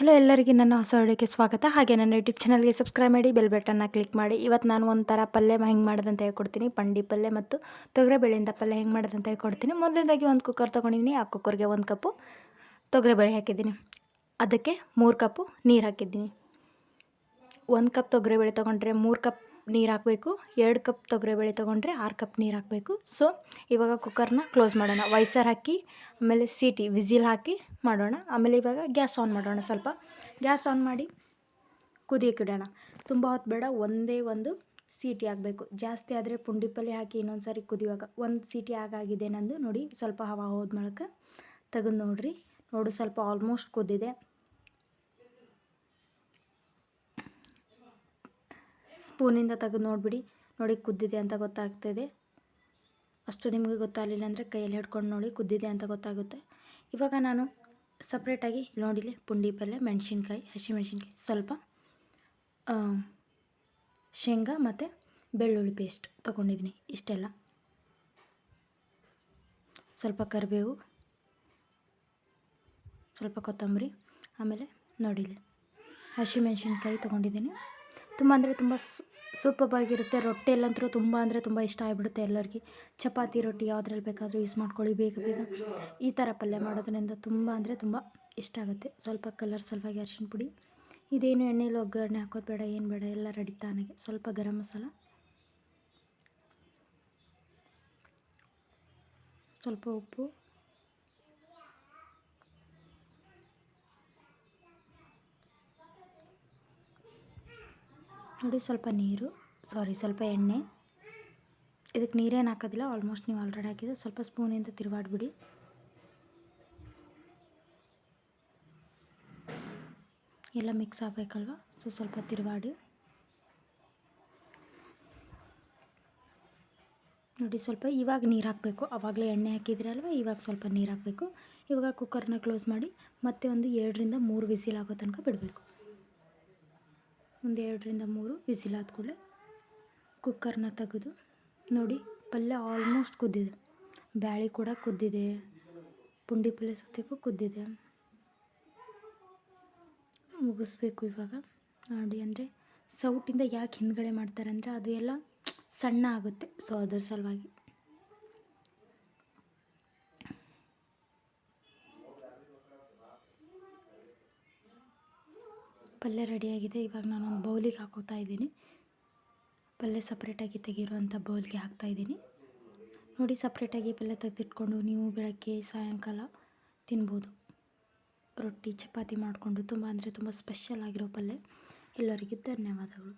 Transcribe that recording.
Hello ಎಲ್ಲರಿಗೆ ನನ್ನ ಹೊಸ ವಿಡಿಯೋಕ್ಕೆ ಸ್ವಾಗತ. ಹಾಗೆ ನನ್ನ ಯೂಟ್ಯೂಬ್ ಚಾನಲ್ಗೆ ಸಬ್ಸ್ಕ್ರೈಬ್ ಮಾಡಿ ಬೆಲ್ ಬಟನ್ನ ಕ್ಲಿಕ್ ಮಾಡಿ. ಇವತ್ತು ನಾನು ಒಂಥರ ಪಲ್ಯ ಹೆಂಗೆ ಮಾಡೋದಂತ ಹೇಳ್ಕೊಡ್ತೀನಿ. ಪಂಡಿ ಪಲ್ಯ ಮತ್ತು ತೊಗರೆಬೇಳೆಯಿಂದ ಪಲ್ಯ ಹೆಂಗೆ ಮಾಡೋದಂತ ಹೇಳ್ಕೊಡ್ತೀನಿ. ಮೊದಲನೇದಾಗಿ ಒಂದು ಕುಕ್ಕರ್ ತೊಗೊಂಡಿದ್ದೀನಿ. ಆ ಕುಕ್ಕರ್ಗೆ ಒಂದು ಕಪ್ಪು ತೊಗರೆಬೇಳೆ ಹಾಕಿದ್ದೀನಿ. ಅದಕ್ಕೆ ಮೂರು ಕಪ್ಪು ನೀರು ಹಾಕಿದ್ದೀನಿ. ಒಂದು ಕಪ್ ತೊಗರೆಬೇಳೆ ತೊಗೊಂಡ್ರೆ ಮೂರು ಕಪ್ ನೀರು ಹಾಕಬೇಕು, ಎರಡು ಕಪ್ ತೊಗರೆಬೇಳೆ ತೊಗೊಂಡ್ರೆ ಆರು ಕಪ್ ನೀರು ಹಾಕಬೇಕು. ಸೊ ಇವಾಗ ಕುಕ್ಕರ್ನ ಕ್ಲೋಸ್ ಮಾಡೋಣ. ವೈಸರ್ ಹಾಕಿ, ಆಮೇಲೆ ಸೀಟಿ ವಿಝಿಲ್ ಹಾಕಿ ಮಾಡೋಣ. ಆಮೇಲೆ ಇವಾಗ ಗ್ಯಾಸ್ ಆನ್ ಮಾಡೋಣ ಸ್ವಲ್ಪ. ಗ್ಯಾಸ್ ಆನ್ ಮಾಡಿ ಕುದಿಯೋಕೆ ಇಡೋಣ. ತುಂಬ ಹೊತ್ತು ಬೇಡ, ಒಂದೇ ಒಂದು ಸೀಟಿ ಆಗಬೇಕು ಜಾಸ್ತಿ ಆದರೆ ಪುಂಡಿ ಪಲ್ಯ ಹಾಕಿ ಇನ್ನೊಂದು ಸಾರಿ ಕುದಿಯುವಾಗ. ಒಂದು ಸೀಟಿ ಆಗಾಗಿದೆ ನಂದು. ನೋಡಿ, ಸ್ವಲ್ಪ ಹವಾ ಹೋದ ಮೂಲಕ ತೆಗೆದು ನೋಡಿರಿ. ನೋಡು, ಸ್ವಲ್ಪ ಆಲ್ಮೋಸ್ಟ್ ಕುದ್ದಿದೆ ಸ್ಪೂನಿಂದ ತೆಗೆದು ನೋಡಿಬಿಡಿ. ನೋಡಿ ಕುದ್ದಿದೆ ಅಂತ ಗೊತ್ತಾಗ್ತಿದೆ. ಅಷ್ಟು ನಿಮಗೆ ಗೊತ್ತಾಗಲಿಲ್ಲ ಅಂದರೆ ಕೈಯಲ್ಲಿ ಹಿಡ್ಕೊಂಡು ನೋಡಿ ಕುದ್ದಿದೆ ಅಂತ ಗೊತ್ತಾಗುತ್ತೆ. ಇವಾಗ ನಾನು ಸಪ್ರೇಟಾಗಿ ನೋಡಿಲಿ ಪುಂಡಿ ಪಲ್ಯ, ಮೆಣಸಿನ್ಕಾಯಿ ಹಸಿಮೆಣ್ಸಿನ್ಕಾಯಿ ಸ್ವಲ್ಪ ಶೇಂಗಾ ಮತ್ತು ಬೆಳ್ಳುಳ್ಳಿ ಪೇಸ್ಟ್ ತೊಗೊಂಡಿದ್ದೀನಿ ಇಷ್ಟೆಲ್ಲ. ಸ್ವಲ್ಪ ಕರಿಬೇವು, ಸ್ವಲ್ಪ ಕೊತ್ತಂಬರಿ, ಆಮೇಲೆ ನೋಡಿಲಿ ಹಸಿಮೆಣ್ಸಿನ್ಕಾಯಿ ತೊಗೊಂಡಿದ್ದೀನಿ. ತುಂಬ ಅಂದರೆ ತುಂಬ ಸೂಪರ್ಬಾಗಿರುತ್ತೆ. ರೊಟ್ಟಿಯಲ್ಲಂತೂ ತುಂಬ ಅಂದರೆ ತುಂಬ ಇಷ್ಟ ಆಗಿಬಿಡುತ್ತೆ ಎಲ್ಲರಿಗೆ. ಚಪಾತಿ, ರೊಟ್ಟಿ ಯಾವುದ್ರಲ್ಲಿ ಬೇಕಾದರೂ ಯೂಸ್ ಮಾಡ್ಕೊಳ್ಳಿ ಬೇಗ ಬೇಗ. ಈ ಥರ ಪಲ್ಯ ಮಾಡೋದ್ರಿಂದ ತುಂಬ ಅಂದರೆ ತುಂಬ ಇಷ್ಟ ಆಗುತ್ತೆ. ಸ್ವಲ್ಪ ಕಲರ್ ಸಲುವಾಗಿ ಅರ್ಶಿನ ಪುಡಿ, ಇದೇನು ಎಣ್ಣೆಲಿ ಒಗ್ಗರಣೆ ಹಾಕೋದು ಬೇಡ, ಏನು ಬೇಡ, ಎಲ್ಲ ರೆಡಿ ತಾನಾಗೆ. ಸ್ವಲ್ಪ ಗರಂ ಮಸಾಲ. ಸ್ವಲ್ಪ ಉಪ್ಪು. ನೋಡಿ ಸ್ವಲ್ಪ ನೀರು ಸಾರಿ ಸ್ವಲ್ಪ ಎಣ್ಣೆ. ಇದಕ್ಕೆ ನೀರೇನು ಹಾಕೋದಿಲ್ಲ ಆಲ್ಮೋಸ್ಟ್ ನೀವು ಆಲ್ರೆಡಿ ಹಾಕಿದ್ರೆ ಸ್ವಲ್ಪ ಸ್ಪೂನಿಂದ ತಿರುವಾಡ್ಬಿಡಿ. ಎಲ್ಲ ಮಿಕ್ಸ್ ಆಗಬೇಕಲ್ವ? ಸೊ ಸ್ವಲ್ಪ ತಿರುವಾಡಿ. ನೋಡಿ ಸ್ವಲ್ಪ ಇವಾಗ ನೀರು ಹಾಕಬೇಕು. ಆವಾಗಲೇ ಎಣ್ಣೆ ಹಾಕಿದ್ರಲ್ವ ಇವಾಗ ಸ್ವಲ್ಪ ನೀರು ಹಾಕಬೇಕು. ಇವಾಗ ಕುಕ್ಕರ್ನ ಕ್ಲೋಸ್ ಮಾಡಿ ಮತ್ತೆ ಒಂದು ಎರಡರಿಂದ ಮೂರು ವಿಸಿಲ್ ಆಗೋ ತನಕ ಬಿಡಬೇಕು. ಒಂದು ಎರಡರಿಂದ ಮೂರು ವಿಸಿಲ್ ಆದ ಕೂಡಲೇ ಕುಕ್ಕರ್ನ ತೆಗೆದು ನೋಡಿ, ಪಲ್ಯ ಆಲ್ಮೋಸ್ಟ್ ಕುದ್ದಿದೆ. ಬ್ಯಾಳಿ ಕೂಡ ಕುದ್ದಿದೆ. ಪುಂಡಿ ಪಲ್ಯ ಸತ್ಯಕ್ಕೂ ಕುದ್ದಿದೆ. ಮುಗಿಸ್ಬೇಕು ಇವಾಗ. ನೋಡಿ ಅಂದರೆ ಸೌಟಿಂದ ಯಾಕೆ ಹಿಂದ್ಗಡೆ ಮಾಡ್ತಾರೆ ಅಂದರೆ ಅದು ಎಲ್ಲ ಸಣ್ಣ ಆಗುತ್ತೆ. ಸೊ ಅದರ ಸಲುವಾಗಿ. ಪಲ್ಯ ರೆಡಿಯಾಗಿದೆ. ಇವಾಗ ನಾನು ಒಂದು ಬೌಲಿಗೆ ಹಾಕೋತಾ ಇದ್ದೀನಿ. ಪಲ್ಯ ಸಪ್ರೇಟಾಗಿ ತೆಗಿರುವಂಥ ಬೌಲ್ಗೆ ಹಾಕ್ತಾಯಿದ್ದೀನಿ ನೋಡಿ, ಸಪ್ರೇಟಾಗಿ ಪಲ್ಯ ತೆಗೆದಿಟ್ಕೊಂಡು ನೀವು ಬೆಳಗ್ಗೆ, ಸಾಯಂಕಾಲ ತಿನ್ಬೋದು. ರೊಟ್ಟಿ, ಚಪಾತಿ ಮಾಡಿಕೊಂಡು ತುಂಬ ಅಂದರೆ ತುಂಬ ಸ್ಪೆಷಲ್ ಆಗಿರೋ ಪಲ್ಯ. ಎಲ್ಲರಿಗೂ ಧನ್ಯವಾದಗಳು.